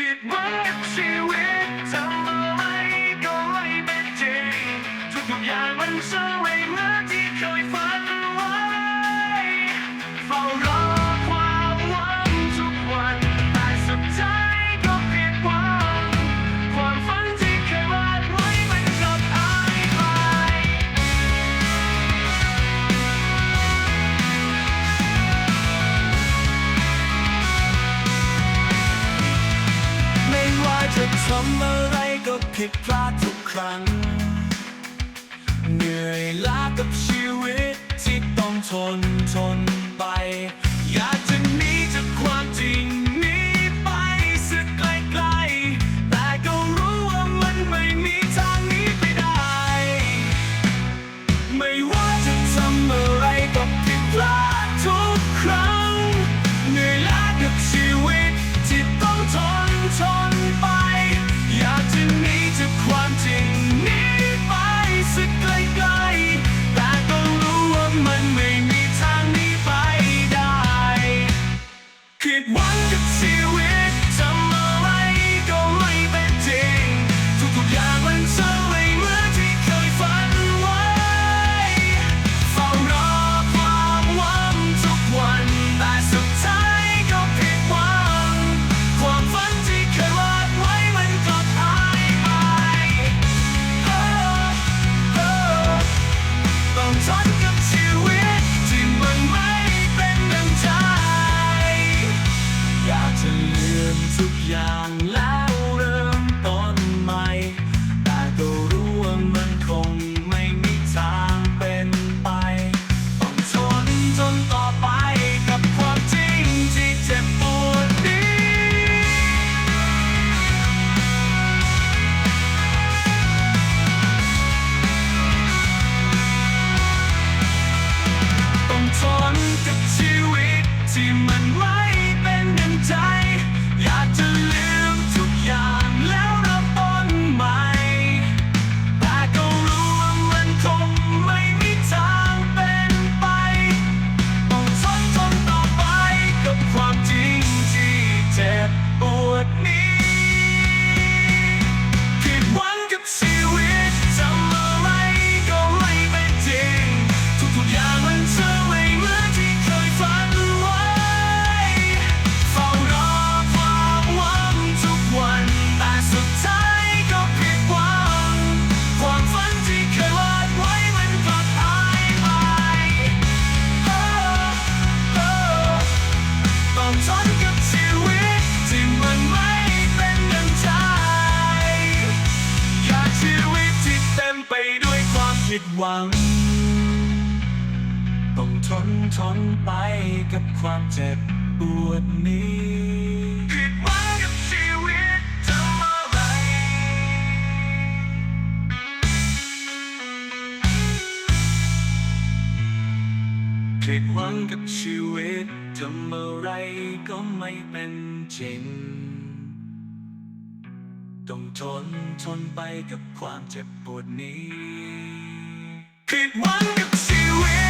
ผิดหวังกับชีวิตทำอะไรก็ไม่เป็นจริงทุกๆอย่างมันเศร้าไม่เหมือนำอะไรก็ผิดพลาดทุกครั้ง เหนื่อยล้ากับชีวิตที่ต้องทนทนไป อยากจะหนีจากความจริงนี้ไปสักไกลๆแต่ก็รู้ว่ามันไม่มีทางหนี้ไปได้ ไม่ว่าจะทำอะไรางแล้วเริ่มต้นใหม่ แต่ก็รู้ว่ามันคงไม่มีทางเป็นไป ต้องทนจนต่อไปกับความจริงที่เจ็บปวดนี้ ต้องทนกับชีวิตที่มัน หวัง ต้องทนทนไปกับความเจ็บปวดนี้ผิดหวังกับชีวิตทำอะไร ผิดหวังกับชีวิตทำอะไรก็ไม่เป็นจริงต้องทนทนไปกับความเจ็บปวดนี้ ผิดหวังกับชีวิต